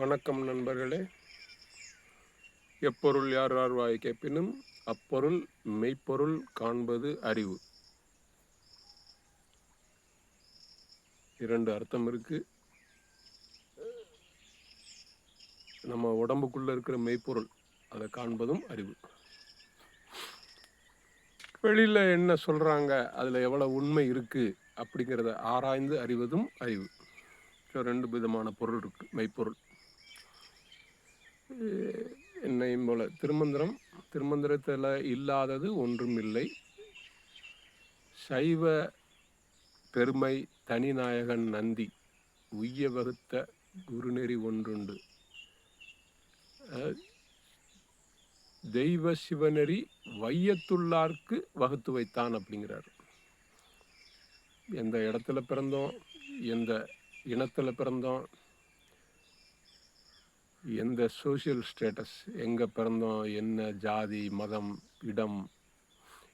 வணக்கம் நண்பர்களே. எப்பொருள் யார் யார் கேட்பினும் அப்பொருள் மெய்ப்பொருள் காண்பது அறிவு. இரண்டு அர்த்தம் இருக்கு. நம்ம உடம்புக்குள்ள இருக்கிற மெய்ப்பொருள் அதை காண்பதும் அறிவு. வெளியில் என்ன சொல்கிறாங்க அதில் எவ்வளவு உண்மை இருக்குது அப்படிங்கிறத ஆராய்ந்து அறிவதும் அறிவு. ஸோ ரெண்டு விதமான பொருள் இருக்குது மெய்ப்பொருள். என்னையும் போல திருமந்திரம் திருமந்திரத்தில் இல்லாதது ஒன்றும் இல்லை சைவ பெருமை தனிநாயகன் நந்தி உய்ய வகுத்த குருநெறி ஒன்றுண்டு. தெய்வ சிவநெறி வையத்துள்ளார்க்கு வகுத்து வைத்தான் அப்படிங்கிறார். எந்த இடத்துல பிறந்தோம் எந்த இனத்தில் பிறந்தோம் எந்த சோஷியல் ஸ்டேட்டஸ் எங்கே பிறந்தோம் என்ன ஜாதி மதம் இடம்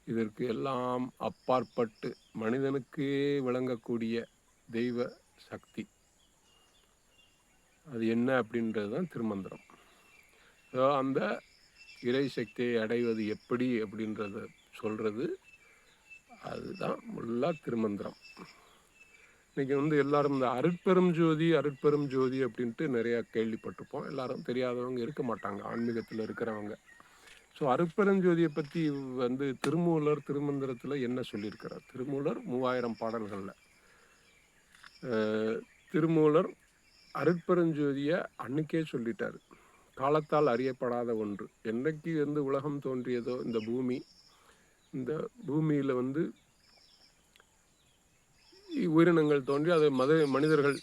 இதற்கு எல்லாம் அப்பாற்பட்டு மனிதனுக்கே விளங்கக்கூடிய தெய்வ சக்தி. அது என்ன அப்படின்றது தான் திருமந்திரம். ஸோ அந்த இறை சக்தியை அடைவது எப்படி அப்படின்றத சொல்கிறது அதுதான் முல்லா திருமந்திரம். இன்னைக்கு வந்து எல்லாரும் இந்த அருட்பெரும் ஜோதி அருட்பெரும் ஜோதி அப்படின்ட்டு நிறையா கேள்விப்பட்டிருப்போம். எல்லாரும் தெரியாதவங்க இருக்க மாட்டாங்க. ஆன்மீகத்தில் இருக்கிறவங்க. ஸோ அருட்பெருஞ்சோதியை பற்றி வந்து திருமூலர் திருமந்திரத்தில் என்ன சொல்லியிருக்கிறார்? திருமூலர் மூவாயிரம் பாடல்களில். திருமூலர் அருட்பெருஞ்சோதியை அன்னைக்கே சொல்லிட்டார். காலத்தால் அறியப்படாத ஒன்று. என்னைக்கு வந்து உலகம் தோன்றியதோ இந்த பூமி இந்த பூமியில் வந்து உயிரினங்கள் தோன்றி அது மத மனிதர்கள்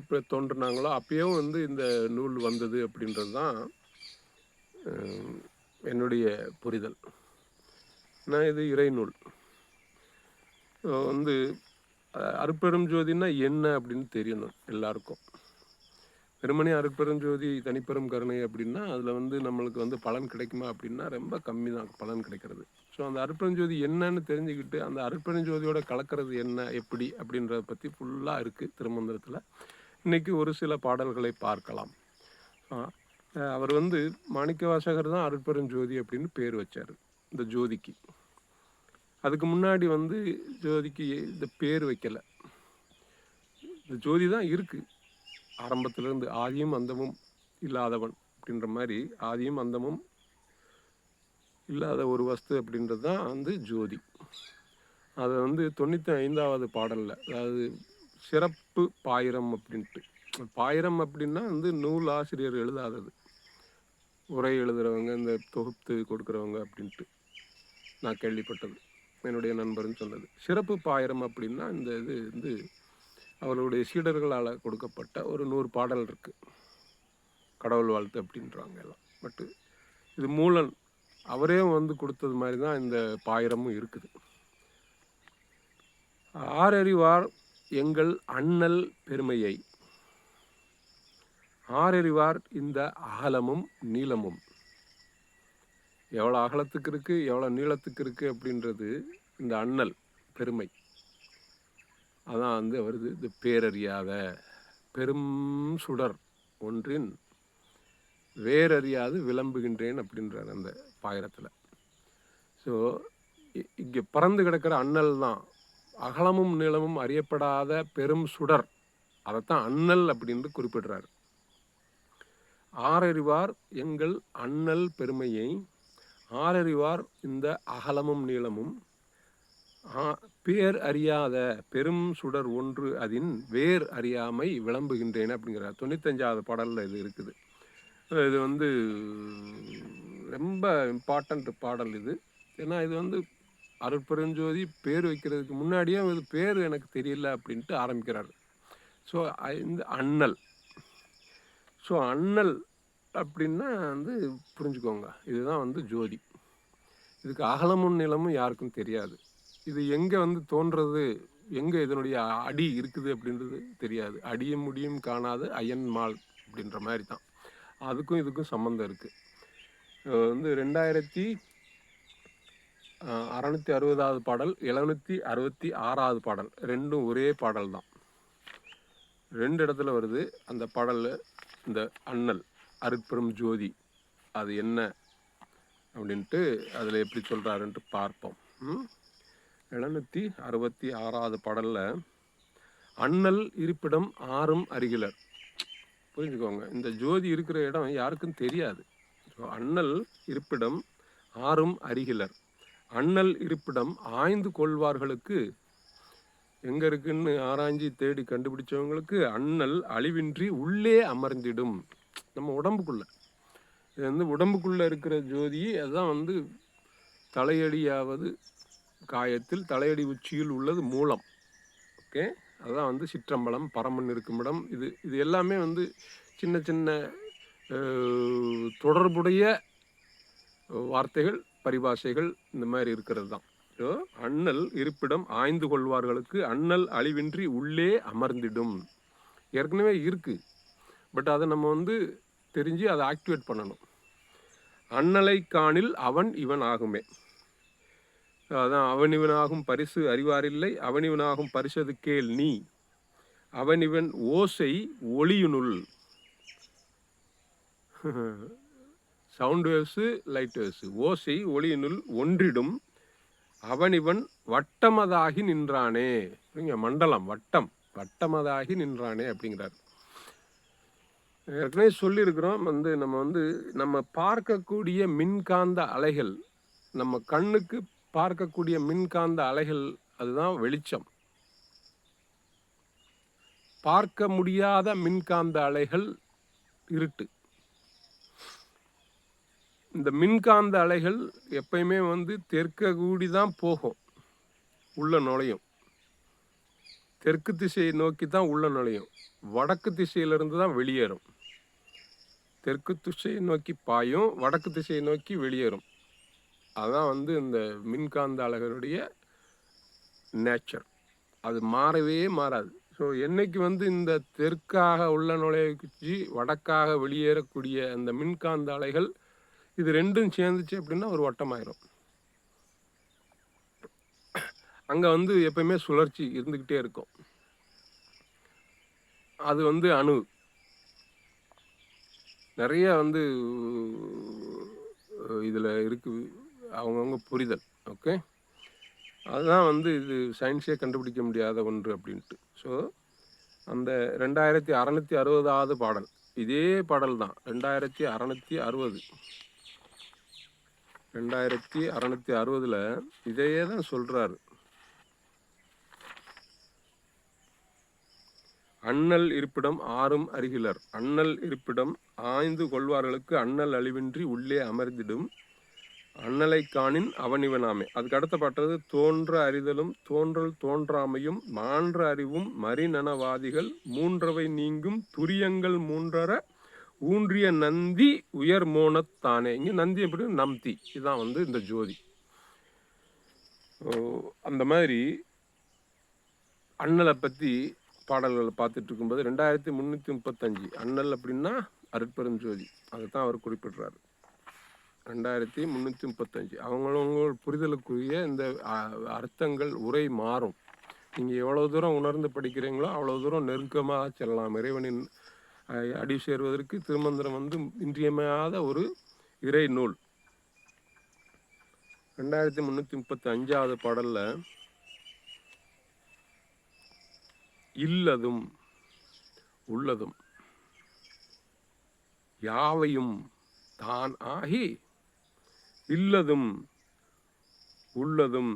எப்போ தோன்றினாங்களோ அப்பயும் வந்து இந்த நூல் வந்தது அப்படின்றது தான் என்னுடைய புரிதல். நான் இது இறைநூல் நூல். வந்து அஹ், அருட்பெரும் ஜோதினா என்ன அப்படின்னு தெரியணும் எல்லாருக்கும். வெறுமனே அருட்பெரும் ஜோதி தனிப்பெரும் கருணை அப்படின்னா அதில் வந்து நம்மளுக்கு வந்து பலன் கிடைக்குமா அப்படின்னா ரொம்ப கம்மி தான் பலன் கிடைக்கிறது. ஸோ அந்த அர்ப்பணஞ்சோதி ஜோதி என்னன்னு தெரிஞ்சுக்கிட்டு அந்த அர்ப்பணஞ்சோதியோட ஜோதியோட கலக்கிறது என்ன எப்படி அப்படின்றத பற்றி ஃபுல்லாக இருக்குது திருமந்திரத்தில். இன்றைக்கி ஒரு சில பாடல்களை பார்க்கலாம். அவர் வந்து மாணிக்க வாசகர் தான் அருட்பெருஞ்சோதி அப்படின்னு பேர் வச்சார் இந்த ஜோதிக்கு. அதுக்கு முன்னாடி வந்து ஜோதிக்கு இந்த பேர் வைக்கலை. இந்த ஜோதி தான் இருக்குது ஆரம்பத்திலேருந்து ஆதியும் அந்தமும் இல்லாதவன் அப்படின்ற மாதிரி ஆதியும் அந்தமும் இல்லாத ஒரு வஸ்து அப்படின்றது தான் வந்து ஜோதி. அதை வந்து தொண்ணூற்றி ஐந்தாவது பாடலில் அதாவது சிறப்பு பாயிரம் அப்படின்ட்டு. பாயிரம் அப்படின்னா வந்து நூல் ஆசிரியர் எழுதாதது. உரை எழுதுகிறவங்க இந்த தொகுத்து கொடுக்குறவங்க அப்படின்ட்டு நான் கேள்விப்பட்டது. என்னுடைய நண்பர்னு சொன்னது. சிறப்பு பாயிரம் அப்படின்னா இந்த இது வந்து அவர்களுடைய சீடர்களால் கொடுக்கப்பட்ட ஒரு நூறு பாடல் இருக்குது கடவுள் வாழ்த்து அப்படின்றாங்க எல்லாம். பட்டு இது மூலன் அவரே வந்து கொடுத்தது மாதிரி தான் இந்த பாயிரமும் இருக்குது. ஆரறிவார் எங்கள் அண்ணல் பெருமையை. ஆரறிவார் இந்த அகலமும் நீளமும். எவ்வளோ அகலத்துக்கு இருக்குது எவ்வளோ நீளத்துக்கு இருக்குது அப்படின்றது இந்த அண்ணல் பெருமை. அதான் வந்து வருது இது பேரறியாத பெரும் சுடர் ஒன்றின் வேரறியாது விளம்புகின்றேன் அப்படின்றார் அந்த பாயிரத்தில். ஸோ இங்கே பறந்து கிடக்கிற அண்ணல் தான். அகலமும் நீளமும் அறியப்படாத பெரும் சுடர். அதைத்தான் அண்ணல் அப்படின்னு குறிப்பிடுறார். ஆரறிவார் எங்கள் அண்ணல் பெருமையை. ஆரறிவார் இந்த அகலமும் நீளமும். ஆ- பேர் அறியாத பெரும் சுடர் ஒன்று அதன் வேர் அறியாமை விளம்புகின்றேன் அப்படிங்கிறார். தொண்ணூத்தஞ்சாவது பாடலில் இது இருக்குது. இது வந்து ரொம்ப இம்பார்ட்டண்ட் பாடல் இது. ஏன்னா இது வந்து அருட்பெருஞ்சோதி பேர் வைக்கிறதுக்கு முன்னாடியே இது பேர் எனக்கு தெரியல அப்படின்ட்டு ஆரம்பிக்கிறார். ஸோ இந்த அண்ணல். ஸோ அண்ணல் அப்படின்னா வந்து புரிஞ்சுக்கோங்க. இதுதான் வந்து ஜோதி. இதுக்கு அகலமும் நிலமும் யாருக்கும் தெரியாது. இது எங்கே வந்து தோன்றது எங்கே இதனுடைய அடி இருக்குது அப்படின்றது தெரியாது. அடியும் முடியும் காணாது அயன் மால் அப்படின்ற மாதிரி தான். அதுக்கும் இதுக்கும் சம்மந்தம் இருக்குது வந்து ரெண்டாயிரத்தி அறநூற்றி அறுபதாவது பாடல் எழுநூற்றி அறுபத்தி ஆறாவது பாடல். ரெண்டும் ஒரே பாடல் தான். ரெண்டு இடத்துல வருது அந்த பாடலில் இந்த அண்ணல் அருட்பெரும் ஜோதி. அது என்ன அப்படின்ட்டு அதில் எப்படி சொல்கிறாருன்ட்டு பார்ப்போம். எழுநூற்றி அறுபத்தி ஆறாவது பாடலில் அண்ணல் இருப்பிடம் ஆறும் அருகிலர். புரிஞ்சுக்கோங்க. இந்த ஜோதி இருக்கிற இடம் யாருக்கும் தெரியாது. அண்ணல் இருப்பிடம் ஆறும் அருகிலர். அண்ணல் இருப்பிடம் ஆய்ந்து கொள்வார்களுக்கு எங்கே இருக்குன்னு ஆராய்ஞ்சி தேடி கண்டுபிடிச்சவங்களுக்கு அண்ணல் அழிவின்றி உள்ளே அமர்ந்திடும். நம்ம உடம்புக்குள்ளே. இது வந்து உடம்புக்குள்ளே இருக்கிற ஜோதி அதுதான் வந்து தலையடியாவது காயத்தில் தலையடி உச்சியில் உள்ளது மூலம். ஓகே? அதுதான் வந்து சிற்றம்பலம் பரமன் இருக்கும் இடம். இது இது எல்லாமே வந்து சின்ன சின்ன தொடர்புடைய வார்த்தைகள் பரிபாஷைகள் இந்த மாதிரி இருக்கிறது தான். அண்ணல் இருப்பிடம் ஆய்ந்து கொள்வார்களுக்கு அண்ணல் அழிவின்றி உள்ளே அமர்ந்திடும். ஏற்கனவே இருக்குது பட் அதை நம்ம வந்து தெரிஞ்சு அதை ஆக்டிவேட் பண்ணணும். அண்ணலை காணில் அவன் இவன் ஆகுமே. அதான் அவனிவனாகும் பரிசு அறிவாரில்லை அவன் இவனாகும் பரிசது கேள் நீ. அவன் இவன் ஓசை ஒளியுனுள். Sound waves light waves. ஓசை ஒளியினுள் ஒன்றிடும். அவன் இவன் வட்டமதாகி நின்றானே. அப்படிங்க மண்டலம் வட்டம். வட்டமதாகி நின்றானே அப்படிங்கிறார். ஏற்கனவே சொல்லியிருக்கிறோம் வந்து நம்ம வந்து நம்ம பார்க்கக்கூடிய மின்காந்த அலைகள் நம்ம கண்ணுக்கு பார்க்கக்கூடிய மின்காந்த அலைகள் அதுதான் வெளிச்சம். பார்க்க முடியாத மின்காந்த அலைகள் இருட்டு. இந்த மின்காந்த அலைகள் எப்பயுமே வந்து தெற்க கூடி தான் போகும் உள்ள நுழையும். தெற்கு திசையை நோக்கி தான் உள்ள நுழையும். வடக்கு திசையிலிருந்து தான் வெளியேறும். தெற்கு திசையை நோக்கி பாயும் வடக்கு திசையை நோக்கி வெளியேறும். அதுதான் வந்து இந்த மின்காந்த அலைகளுடைய நேச்சர் அது மாறவே மாறாது. ஸோ என்னைக்கு வந்து இந்த தெற்காக உள்ள நுழைய வடக்காக வெளியேறக்கூடிய அந்த மின்காந்த அலைகள் இது ரெண்டும் சேர்ந்துச்சு அப்படின்னா ஒரு வட்டமாயிரும். அங்கே வந்து எப்பயுமே சுழற்சி இருந்துக்கிட்டே இருக்கும். அது வந்து அணு. நிறைய வந்து இதில் இருக்கு. அவங்கவுங்க புரிதல். ஓகே? அதுதான் வந்து இது சயின்ஸே கண்டுபிடிக்க முடியாத ஒன்று அப்படின்ட்டு. ஸோ அந்த ரெண்டாயிரத்தி அறநூற்றி அறுபதாவது பாடல். இதே பாடல் தான். ரெண்டாயிரத்தி அறநூற்றி அறுபது. ரெண்டாயிரத்தி அறநூற்றி அறுபதில் இதையே தான் சொல்கிறாரு அண்ணல் இருப்பிடம் ஆறும் அருகிலர். அண்ணல் இருப்பிடம் ஆய்ந்து கொள்வார்களுக்கு அண்ணல் அழிவின்றி உள்ளே அமர்ந்திடும். அண்ணலை காணின் அவனிவனாமே. அதுக்கு அடுத்த தோன்ற அறிதலும் தோன்றல் தோன்றாமையும் மான்ற அறிவும் மறிநனவாதிகள் மூன்றவை நீங்கும் துரியங்கள் மூன்றர ஊன்றிய நந்தி உயர் மோனத்தானே இங்கே நந்தி எப்படி? நம்தி. இதுதான் வந்து இந்த ஜோதி. அந்த மாதிரி அண்ணலை பற்றி பாடல்களை பார்த்துட்டு இருக்கும்போது ரெண்டாயிரத்தி முந்நூற்றி முப்பத்தஞ்சு அண்ணல் அப்படின்னா அருட்பெரும் ஜோதி. அதை தான் அவர் குறிப்பிடுறாரு. ரெண்டாயிரத்தி முந்நூற்றி முப்பத்தஞ்சு. அவங்களவங்க புரிதலுக்குரிய இந்த அ- அர்த்தங்கள் உரை மாறும். நீங்கள் எவ்வளோ தூரம் உணர்ந்து படிக்கிறீங்களோ அவ்வளோ தூரம் நெருக்கமாக செல்லலாம். இறைவனின் அடி சேர்வதற்கு திருமந்திரம் வந்து இன்றியமையாத ஒரு இறை நூல். ரெண்டாயிரத்தி முந்நூற்றி முப்பத்தி அஞ்சாவது பாடலில் இல்லதும் உள்ளதும் யாவையும் தான் ஆகி இல்லதும் உள்ளதும்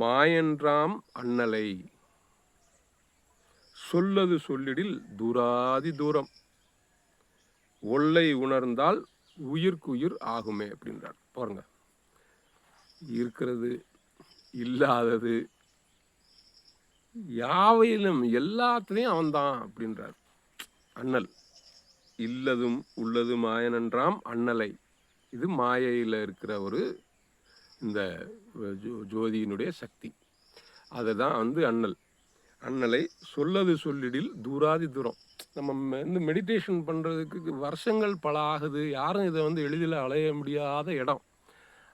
மாயன்றாம் அண்ணலை சொல்லது சொல்லிடில் தூராதி தூரம். ஒல்லை உணர்ந்தால் உயிர்க்குயிர் ஆகுமே அப்படின்றார். பாருங்க. இருக்கிறது இல்லாதது யாவையிலும் எல்லாத்துலேயும் அவன்தான் அப்படின்றார். அண்ணல். இல்லதும் உள்ளது மாயனன்றாம் அண்ணலை. இது மாயையில் இருக்கிற ஒரு இந்த ஜோதியினுடைய சக்தி. அதை தான் வந்து அண்ணல். அண்ணலை சொல்லது சொல்லிடில் தூராதி தூரம். நம்ம வந்து மெடிடேஷன் பண்ணுறதுக்கு வருஷங்கள் பல ஆகுது. யாரும் இதை வந்து எளிதில் அலைய முடியாத இடம்.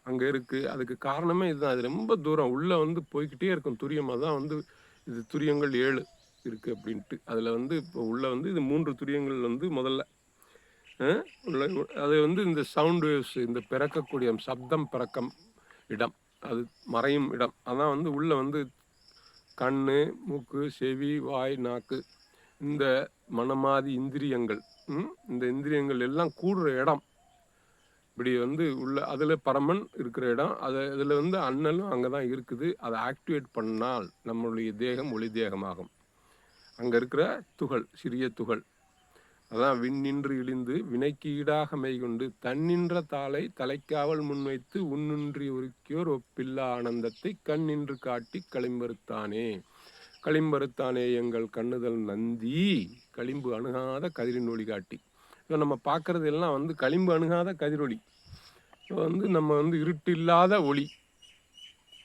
அங்கே இருக்குது அதுக்கு காரணமே இதுதான். அது ரொம்ப தூரம். உள்ளே வந்து போய்கிட்டே இருக்கும். துரியமாக தான் வந்து இது துரியங்கள் ஏழு இருக்குது அப்படின்ட்டு. அதில் வந்து இப்போ உள்ளே வந்து இது மூன்று துரியங்கள் வந்து முதல்ல. உள்ள அது வந்து இந்த சவுண்ட் வேவ்ஸ் இந்த பிறக்கக்கூடிய சப்தம் பிறக்கம் இடம். அது மறையும் இடம். அதான் வந்து உள்ளே வந்து கண் மூக்கு செவி வாய் நாக்கு. இந்த மனமாதி இந்திரியங்கள் ம், இந்த இந்திரியங்கள் எல்லாம் கூடுற இடம். இப்படி வந்து உள்ள அதில் பரமன் இருக்கிற இடம். அதை அதில் வந்து அண்ணலும் அங்கே தான் இருக்குது. அதை ஆக்டிவேட் பண்ணால் நம்மளுடைய தேகம் ஒளி தேகமாகும். அங்கே இருக்கிற துகள் சிறிய துகள். அதான் விண்ணின்று இழிந்து வினைக்கு ஈடாக மெய்கொண்டு தன்னின்ற தாளை தலைக்காவல் முன்வைத்து உன்னின்றி உருக்கியோர் ஒப்பில்லா ஆனந்தத்தை கண்ணின்று காட்டி களிம்பருத்தானே களிம்பருத்தானே எங்கள் கண்ணுதல் நந்தி. களிம்பு அணுகாத கதிரின் ஒளி காட்டி. இப்போ நம்ம பார்க்கறது எல்லாம் வந்து களிம்பு அணுகாத கதிரொளி இப்போ வந்து நம்ம வந்து இருட்டு இல்லாத ஒளி.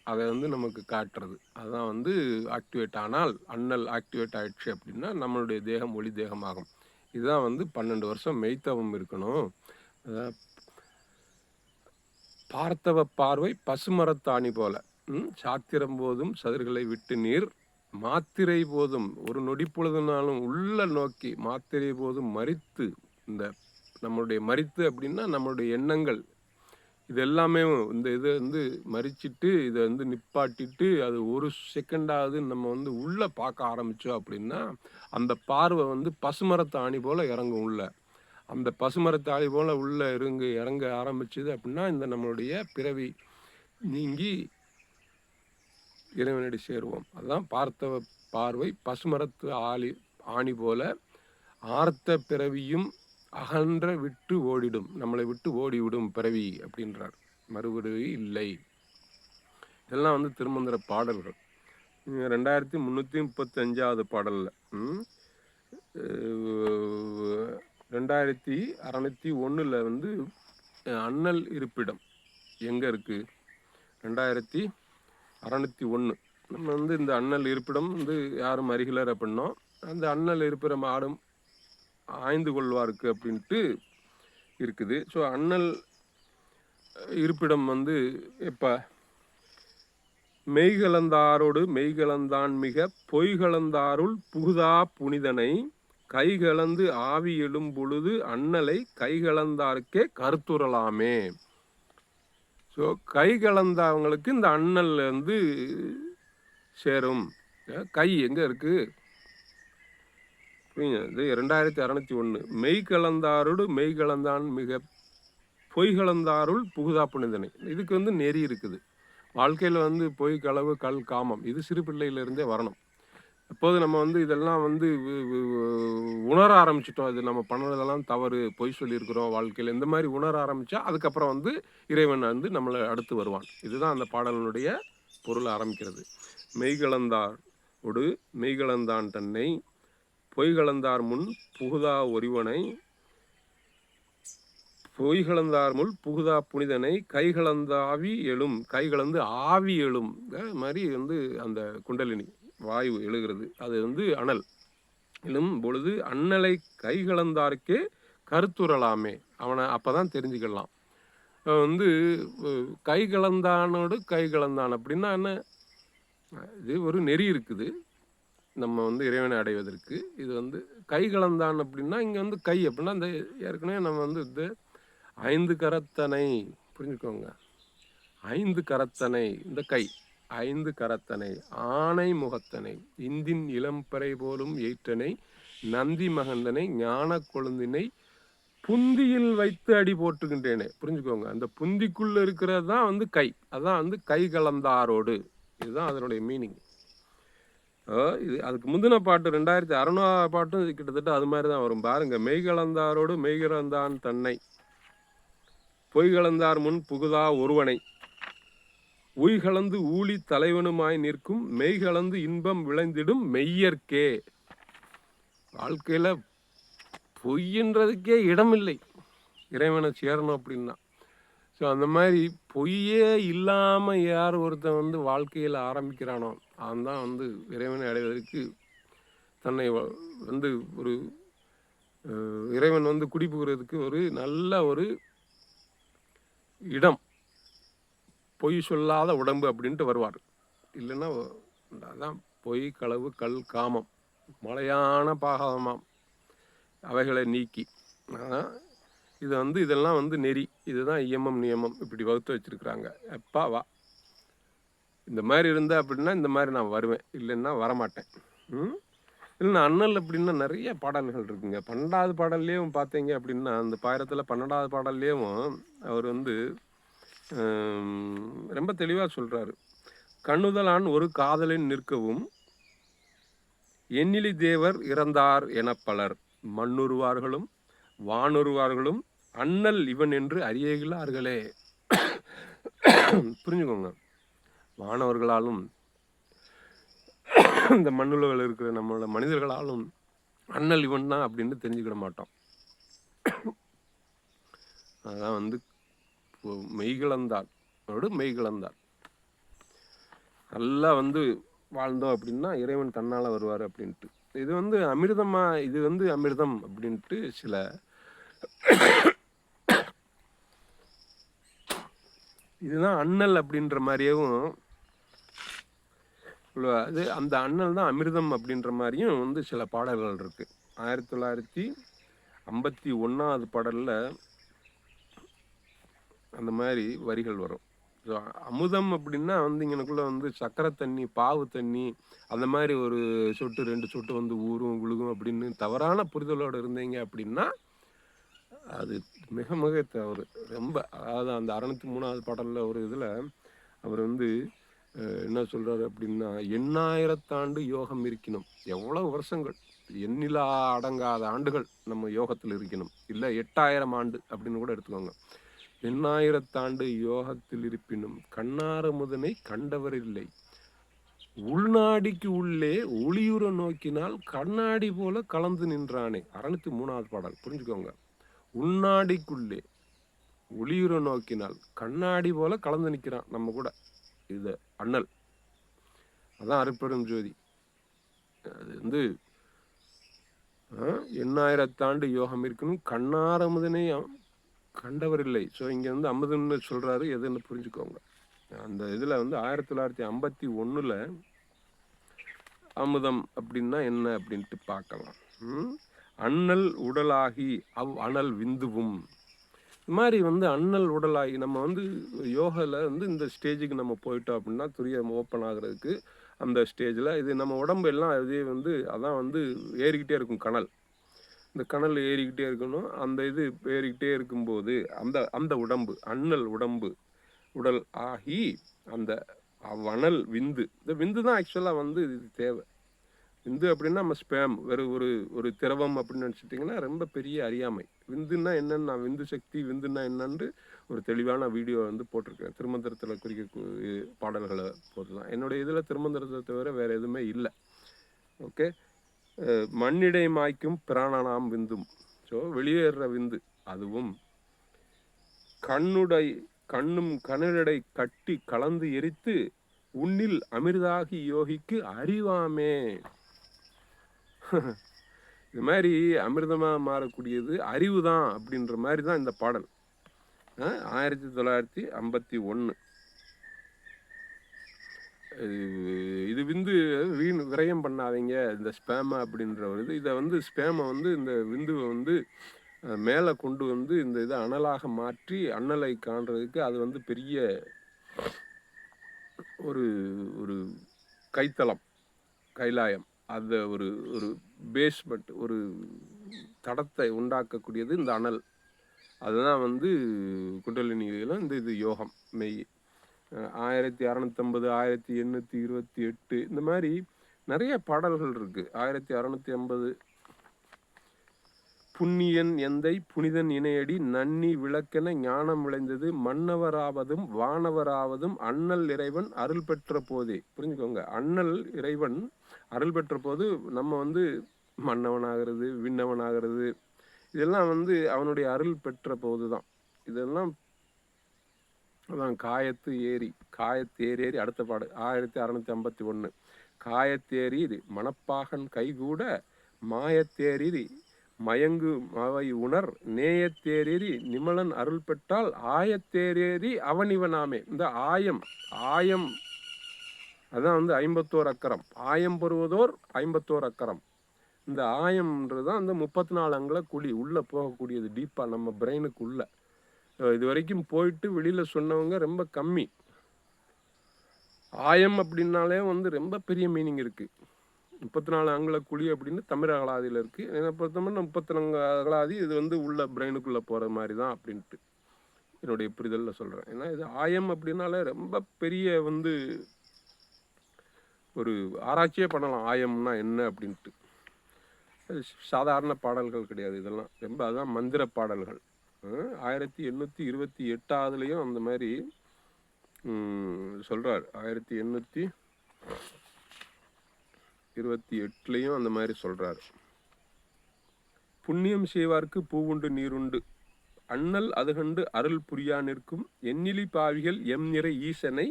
அதை வந்து நமக்கு காட்டுறது. அதான் வந்து ஆக்டிவேட் ஆனால் அண்ணல் ஆக்டிவேட் ஆயிடுச்சு அப்படின்னா நம்மளுடைய தேகம் ஒளி தேகமாகும். இதுதான் வந்து பன்னெண்டு வருஷம் மெய்த்தவம் இருக்கணும். பார்த்தவ பார்வை பசுமரத்தாணி போல. ம், சாத்திரம் போதும் சதுர்களை விட்டு நீர் மாத்திரை போதும். ஒரு நொடி பொழுதுனாலும் உள்ள நோக்கி மாத்திரை போதும் மறித்து. இந்த நம்மளுடைய மறித்து அப்படின்னா நம்மளுடைய எண்ணங்கள். இது எல்லாமே இந்த இதை வந்து மறிச்சிட்டு இதை வந்து நிப்பாட்டிட்டு அது ஒரு செகண்டாவது நம்ம வந்து உள்ளே பார்க்க ஆரம்பித்தோம் அப்படின்னா அந்த பார்வை வந்து பசுமரத்தாணி போல் இறங்கும் உள்ள. அந்த பசுமரத்தாணி போல் உள்ளே இறங்க இறங்க ஆரம்பிச்சது அப்படின்னா இந்த நம்மளுடைய பிறவி நீங்கி இறைவனடி சேருவோம். அதுதான் பார்த்தவ பார்வை பசுமரத்து ஆளி ஆணி போல ஆர்த்த பிறவியும் அகன்ற விட்டு ஓடிடும். நம்மளை விட்டு ஓடிவிடும் பிறவி அப்படின்றார். மறுபிறவி இல்லை. இதெல்லாம் வந்து திருமந்திர பாடல்கள். ரெண்டாயிரத்தி முந்நூற்றி முப்பத்தஞ்சாவது பாடலில் ரெண்டாயிரத்தி அறநூற்றி ஒன்றில் வந்து அண்ணல் இருப்பிடம் எங்கே இருக்குது ரெண்டாயிரத்தி அறநூற்றி ஒன்று நம்ம வந்து இந்த அண்ணல் இருப்பிடம் வந்து யாரும் அருகிலர் அப்படின்னோம். அந்த அண்ணல் இருப்பிடம் ஆடும் ஆய்ந்து கொள்வாருக்கு அப்படின்ட்டு இருக்குது. ஸோ அண்ணல் இருப்பிடம் வந்து எப்போ? மெய்கலந்தாரோடு மெய்கலந்தான் மிக பொய்கலந்தாருள் புகுதா புனிதனை கைகலந்து ஆவி எழும் பொழுது அண்ணலை கைகலந்தாருக்கே கருத்துறலாமே. ஸோ கைகலந்தவங்களுக்கு இந்த அண்ணல் வந்து சேரும். கை எங்கே இருக்குது இது ரெண்டாயிரத்தி அறநூற்றி ஒன்று மெய் கலந்தாரோடு மெய் கலந்தான் மிக பொய் கலந்தாருள் புகுதா புனிதனை. இதுக்கு வந்து நெறி இருக்குது. வாழ்க்கையில் வந்து பொய் களவு கல் காமம் இது சிறு பிள்ளையிலேருந்தே வரணும். இப்போது நம்ம வந்து இதெல்லாம் வந்து உணர ஆரம்பிச்சிட்டோம். இது நம்ம பண்ணுறதெல்லாம் தவறு பொய் சொல்லியிருக்கிறோம் வாழ்க்கையில். இந்த மாதிரி உணர ஆரம்பித்தா அதுக்கப்புறம் வந்து இறைவன் வந்து நம்மளை அடுத்து வருவான். இதுதான் அந்த பாடலினுடைய பொருள் ஆரம்பிக்கிறது. மெய்கலந்தார் ஒடு மெய்கலந்தான் தன்னை பொய்கலந்தார் முன் புகுதா ஒருவனை பொய்கலந்தார் முள் புகுதா புனிதனை கைகலந்தாவி எழும் கைகலந்து ஆவி எழும். மாதிரி வந்து அந்த குண்டலினி வாயு எழுகிறது. அது வந்து அனல். எழும் பொழுது அண்ணலை கைகலந்தார்க்கே கருத்துறலாமே. அவனை அப்பதான் தெரிஞ்சுக்கலாம். வந்து கைகலந்தானோடு கைகலந்தான் அப்படின்னா என்ன? இது ஒரு நெறி இருக்குது. நம்ம வந்து இறைவனை அடைவதற்கு. இது வந்து கை கலந்தான் அப்படின்னா இங்கே வந்து கை அப்படின்னா அந்த ஏற்கனவே நம்ம வந்து இது ஐந்து கரத்தனை புரிஞ்சுக்கோங்க. ஐந்து கரத்தனை இந்த கை. ஐந்து கரத்தனை ஆணை முகத்தனை இந்தின் இளம்பறை போலும் ஏற்றனை நந்தி மகந்தனை ஞான கொழுந்தினை புந்தியில் வைத்து அடி போட்டுக்கின்றேனே புரிஞ்சுக்கோங்க. அந்த புந்திக்குள்ளே இருக்கிறது தான் வந்து கை. அதான் வந்து கை கலந்தாரோடு. இதுதான் அதனுடைய மீனிங். இது அதுக்கு முந்தின பாட்டு ரெண்டாயிரத்தி அறுநூறு பாட்டும் கிட்டத்தட்ட அது மாதிரி தான் வரும். பாருங்க மெய் கலந்தாரோடு மெய் கலந்தான் தன்னை. பொய் கலந்தார் முன் புகுதா ஒருவனை. உய் கலந்து ஊழி தலைவனுமாய் நிற்கும் மெய் கலந்து இன்பம் விளைந்திடும் மெய்யற்கே வாழ்க்கையில் பொய்ன்றதுக்கே இடமில்லை. இறைவனை சேரணும் அப்படின்னா. ஸோ அந்த மாதிரி பொய்யே இல்லாமல் யார் ஒருத்தன் வந்து வாழ்க்கையில் ஆரம்பிக்கிறானோ அவன் தான் வந்து இறைவனை அடைவதற்கு தன்னை வந்து ஒரு இறைவன் வந்து குடிபுகிறதுக்கு ஒரு நல்ல ஒரு இடம் பொய் சொல்லாத உடம்பு அப்படின்ட்டு வருவார். இல்லைன்னா அதான் பொய் களவு கல் காமம் மலையான பாகமாம் அவைகளை நீக்கி. ஆனால் இது வந்து இதெல்லாம் வந்து நெறி. இதுதான் இயமம் நியமம். இப்படி வகுத்து வச்சுருக்குறாங்க. எப்பா வா. இந்த மாதிரி இருந்தா அப்படின்னா இந்த மாதிரி நான் வருவேன். இல்லைன்னா வரமாட்டேன். ம்? இல்லைன்னா அண்ணல் அப்படின்னா நிறைய பாடல்கள் இருக்குங்க. பன்னெண்டாவது பாடல்லையும் பார்த்தீங்க அப்படின்னா அந்த பாயிரத்தில் பன்னெண்டாவது பாடல்லையும் அவர் வந்து ரொம்ப தெளிவாக சொல்கிறாரு கண்ணுதலான் ஒரு காதலின் நிற்கவும் எண்ணிலி தேவர் இறந்தார் என பலர். மண்ணுருவார்களும் வானுருவார்களும் அண்ணல் இவன் என்று அறியகிறார்களே புரிஞ்சுக்கோங்க. வானவர்களாலும் இந்த மண்ணுலகில் இருக்கிற நம்மளோட மனிதர்களாலும் அண்ணல் இவன் தான் அப்படின்னு தெரிஞ்சுக்கிட மாட்டோம். அதான் வந்து இப்போ மெய்கிழந்தார் அவரோட மெய்கிழந்தார் நல்லா வந்து வாழ்ந்தோம் அப்படின்னா இறைவன் தன்னால் வருவார் அப்படின்ட்டு. இது வந்து அமிர்தமா இது வந்து அமிர்தம் அப்படின்ட்டு சில இதுதான் அண்ணல் அப்படின்ற மாதிரியும் உள்ள- அது அந்த அண்ணல் தான் அமிர்தம் அப்படின்ற மாதிரியும் வந்து சில பாடல்கள் இருக்குது ஆயிரத்தி தொள்ளாயிரத்தி ஐம்பத்தி ஒன்றாவது பாடலில் அந்த மாதிரி வரிகள் வரும். ஸோ அமுதம் அப்படின்னா வந்து இங்கனக்குள்ளே வந்து சக்கரை தண்ணி பாவு தண்ணி அந்த மாதிரி ஒரு சொட்டு ரெண்டு சொட்டு வந்து ஊறும் விழுகும் அப்படின்னு தவறான புரிதலோடு இருந்தீங்க அப்படின்னா அது மிக மிக தவறு. ரொம்ப அதாவது அந்த அறுநூத்தி மூணாவது பாடலில் ஒரு இதில் அவர் வந்து என்ன சொல்கிறாரு அப்படின்னா எண்ணாயிரத்தாண்டு யோகம் இருக்கணும். எவ்வளோ வருஷங்கள்? எண்ணிலா அடங்காத ஆண்டுகள் நம்ம யோகத்தில் இருக்கணும். இல்லை எட்டாயிரம் ஆண்டு அப்படின்னு கூட எடுத்துக்கோங்க. எண்ணாயிரத்தாண்டு யோகத்தில் இருப்பினும் கண்ணார முதனை கண்டவர் இல்லை. உள்நாடிக்கு உள்ளே ஒளியுற நோக்கினால் கண்ணாடி போல கலந்து நின்றானே. அறுநூத்தி மூணாவது பாடல் புரிஞ்சுக்கோங்க. உள்நாடிக்குள்ளே ஒளியுற நோக்கினால் கண்ணாடி போல கலந்து நிற்கிறான் நம்ம கூட. இது அண்ணல். அதான் அறுப்பெரும் ஜோதி. அது வந்து எண்ணாயிரத்தாண்டு யோகம் இருக்கணும் கண்ணார அமுதனை கண்டவர் இல்லை. ஸோ இங்கே வந்து அமுதன்னு சொல்கிறாரு எதுன்னு புரிஞ்சுக்கோங்க. அந்த இதில் வந்து ஆயிரத்தி தொள்ளாயிரத்தி ஐம்பத்தி ஒன்றில் அமுதம் அப்படின்னா என்ன அப்படின்ட்டு பார்க்கலாம். ம்? அண்ணல் உடலாகி அவ் அனல் விந்துவும். இது மாதிரி வந்து அண்ணல் உடலாகி நம்ம வந்து யோகாவில் வந்து இந்த ஸ்டேஜுக்கு நம்ம போயிட்டோம் அப்படின்னா துரியம் ஓப்பன் ஆகுறதுக்கு அந்த ஸ்டேஜில் இது நம்ம உடம்பு எல்லாம் இதே வந்து அதான் வந்து ஏறிக்கிட்டே இருக்கும் கனல். இந்த கனல் ஏறிக்கிட்டே இருக்கணும். அந்த இது ஏறிக்கிட்டே இருக்கும்போது அந்த அந்த உடம்பு அண்ணல் உடம்பு உடல் ஆகி அந்த வனல் விந்து. இந்த விந்து தான் ஆக்சுவலாக வந்து இது தேவை. விந்து அப்படின்னா நம்ம ஸ்பேம் வெறும் ஒரு ஒரு திரவம் அப்படின்னு நினச்சிட்டிங்கன்னா ரொம்ப பெரிய அறியாமை. விந்துன்னா என்னன்னு நான் விந்து சக்தி விந்துன்னா என்னன்னு ஒரு தெளிவான வீடியோ வந்து போட்டிருக்கேன். திருமந்திரத்தில் குறிக்க பாடல்களை போட்டுலாம் என்னுடைய இதில் திருமந்திரத்தை தவிர வேறு எதுவுமே இல்லை. ஓகே? மண்ணிடை மாய்க்கும் பிராணனாம் விந்தும். ஸோ வெளியேற விந்து அதுவும். கண்ணுடை கண்ணும் கணலடை கட்டி கலந்து எரித்து உன்னில் அமிர்தாகி யோகிக்கு அறிவாமே. இது மாதிரி அமிர்தமாக மாறக்கூடியது அறிவு தான் அப்படின்ற மாதிரி தான் இந்த பாடல். ஆயிரத்தி தொள்ளாயிரத்தி ஐம்பத்தி ஒன்று இது விந்து வீண் விரயம் பண்ணாதீங்க இந்த ஸ்பேமா அப்படின்ற ஒரு இது இதை வந்து ஸ்பேமை வந்து இந்த விந்துவை வந்து மேலே கொண்டு வந்து இந்த இதை அனலாக மாற்றி அண்ணலை காண்றதுக்கு அது வந்து பெரிய ஒரு ஒரு கைத்தளம் கைலாயம். அந்த ஒரு ஒரு பேஸ்மெண்ட் ஒரு தடத்தை உண்டாக்கக்கூடியது இந்த அனல். அதுதான் வந்து குண்டலினியில் இந்த இது யோகம் மெய். ஆயிரத்தி அறநூத்தம்பது ஆயிரத்தி எண்ணூற்றி இருபத்தி எட்டு இந்த மாதிரி நிறைய பாடல்கள் இருக்குது ஆயிரத்தி அறநூற்றி ஐம்பது. புண்ணியன் எந்தை புனிதன் இணையடி நன்னி விளக்கென ஞானம் விளைந்தது மன்னவராவதும் வானவராவதும் அண்ணல் இறைவன் அருள் பெற்ற போதே. புரிஞ்சுக்கோங்க அண்ணல் இறைவன் அருள் பெற்ற போது நம்ம வந்து மன்னவன் ஆகிறது விண்ணவன் ஆகிறது இதெல்லாம் வந்து அவனுடைய அருள் பெற்ற போது தான் இதெல்லாம் அதான் காயத்து ஏரி காயத்தேரி ஏரி அடுத்த பாடு ஆயிரத்தி அறநூத்தி ஐம்பத்தி ஒன்று காயத்தேரி மணப்பாகன் கைகூட மாயத்தேரி மயங்கு மவை உணர் நேயத்தேரேறி நிமலன் அருள் பெற்றால் ஆயத்தேரேறி அவனிவனாமே இந்த ஆயம் ஆயம் அதுதான் வந்து ஐம்பத்தோர் அக்கரம். ஆயம் பெறுவதோர் ஐம்பத்தோர் அக்கரம். இந்த ஆயம்ன்றது தான் அந்த முப்பத்தி நாலு அங்குல குழி உள்ளே போகக்கூடியது டீப்பாக நம்ம பிரெயினுக்குள்ள இது வரைக்கும் போயிட்டு வெளியில் சொன்னவங்க ரொம்ப கம்மி. ஆயம் அப்படின்னாலே வந்து ரொம்ப பெரிய மீனிங் இருக்குது முப்பத்தி நாலு அங்குல குழி அப்படின்னு தமிழ் அகலாதியில் இருக்குது என்னை பொறுத்தவரை முப்பத்தி நான்கு அகலாதி இது வந்து உள்ள பிரெயினுக்குள்ளே போகிற மாதிரி தான் அப்படின்ட்டு என்னுடைய புரிதலில் சொல்கிறேன் ஏன்னா இது ஆயம் அப்படின்னாலே ரொம்ப பெரிய வந்து ஒரு ஆராய்ச்சியே பண்ணலாம் ஆயம்னா என்ன அப்படின்ட்டு. சாதாரண பாடல்கள் கிடையாது இதெல்லாம். ரொம்ப அதுதான் மந்திர பாடல்கள். ஆயிரத்தி எண்ணூற்றி இருபத்தி எட்டாவதுலேயும் அந்த மாதிரி சொல்கிறார் ஆயிரத்தி எண்ணூற்றி இருபத்தி எட்டுலேயும் அந்த மாதிரி சொல்கிறார் புண்ணியம் செய்வார்க்கு பூவுண்டு நீருண்டு. அண்ணல் அதுகண்டு அருள் புரியா நிற்கும். எண்ணிலி பாவிகள் எம் நிறை ஈசனை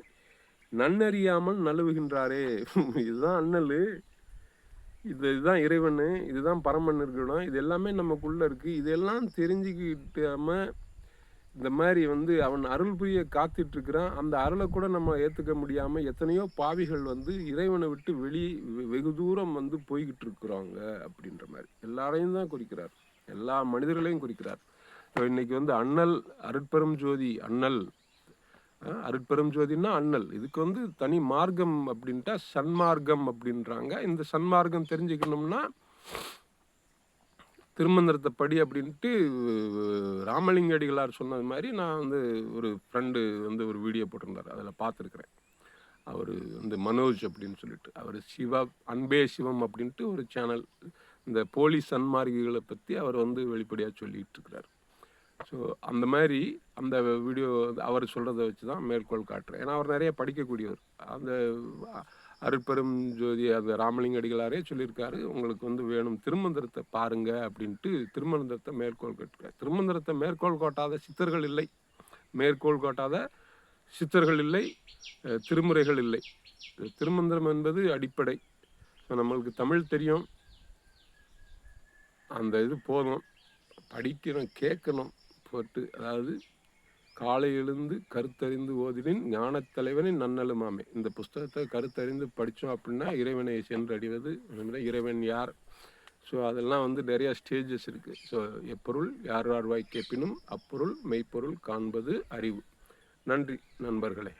நன்னறியாமல் நழுவுகின்றாரே. இதுதான் அண்ணல். இது இதுதான் இறைவன் இதுதான் பரமன் இருக்கணும். இது எல்லாமே நமக்குள்ளே இருக்குது இதெல்லாம் தெரிஞ்சுக்கிட்டாம இந்த மாதிரி வந்து அவன் அருள் புரிய காத்துட்டு இருக்கிறான் அந்த அருளை கூட நம்ம ஏற்றுக்க முடியாமல் எத்தனையோ பாவிகள் வந்து இறைவனை விட்டு வெளி வெ- வெகு தூரம் வந்து போய்கிட்டு இருக்கிறாங்க அப்படின்ற மாதிரி. எல்லாரையும் தான் குறிக்கிறார். எல்லா மனிதர்களையும் குறிக்கிறார். இப்போ இன்றைக்கி வந்து அண்ணல் அருட்பெரும் ஜோதி அண்ணல் அருட்பெரும் ஜோதின்னா அண்ணல். இதுக்கு வந்து தனி மார்க்கம் அப்படின்ட்டா சன்மார்க்கம் அப்படின்றாங்க. இந்த சன்மார்க்கம் தெரிஞ்சுக்கணும்னா திருமந்திரத்தை படி அப்படின்ட்டு ராமலிங்க அடிகளார் சொன்னது மாதிரி நான் வந்து ஒரு ஃப்ரெண்டு வந்து ஒரு வீடியோ போட்டிருந்தார். அதில் பார்த்துருக்குறேன். அவர் வந்து மனோஜ் அப்படின்னு சொல்லிட்டு. அவர் சிவா அன்பே சிவம் அப்படின்ட்டு ஒரு சேனல் இந்த போலி சன்மார்க்கிகளை பற்றி அவர் வந்து வெளிப்படையாக சொல்லிகிட்டு இருக்கிறார். ஸோ அந்த மாதிரி அந்த வீடியோ அவர் சொல்கிறத வச்சு தான் மேற்கோள் காட்டுறேன். ஏன்னா அவர் நிறைய படிக்கக்கூடியவர். அந்த அருட்பெரும் ஜோதி அந்த ராமலிங்க அடிகளாரே சொல்லியிருக்காரு உங்களுக்கு வந்து வேணும் திருமந்திரத்தை பாருங்க அப்படின்ட்டு திருமந்திரத்தை மேற்கோள் காட்டுறார். திருமந்திரத்தை மேற்கோள் காட்டாத சித்தர்கள் இல்லை. மேற்கோள் காட்டாத சித்தர்கள் இல்லை. திருமுறைகள் இல்லை. திருமந்திரம் என்பது அடிப்படை. ஸோ நம்மளுக்கு தமிழ் தெரியும். அந்த இது போதும். படிக்கணும் கேட்கணும் போட்டு அதாவது காலை எழுந்து கருத்தறிந்து ஓதினின் ஞானத் தலைவனின் நன்னலுமாமே. இந்த புஸ்தகத்தை கருத்தறிந்து படித்தோம் அப்படின்னா இறைவனை சென்றடைவது இறைவன் யார்? ஸோ அதெல்லாம் வந்து நிறையா ஸ்டேஜஸ் இருக்குது ஸோ எப்பொருள் யார் யார் வாய் கேட்பினும் அப்பொருள் மெய்ப்பொருள் காண்பது அறிவு. நன்றி நண்பர்களே.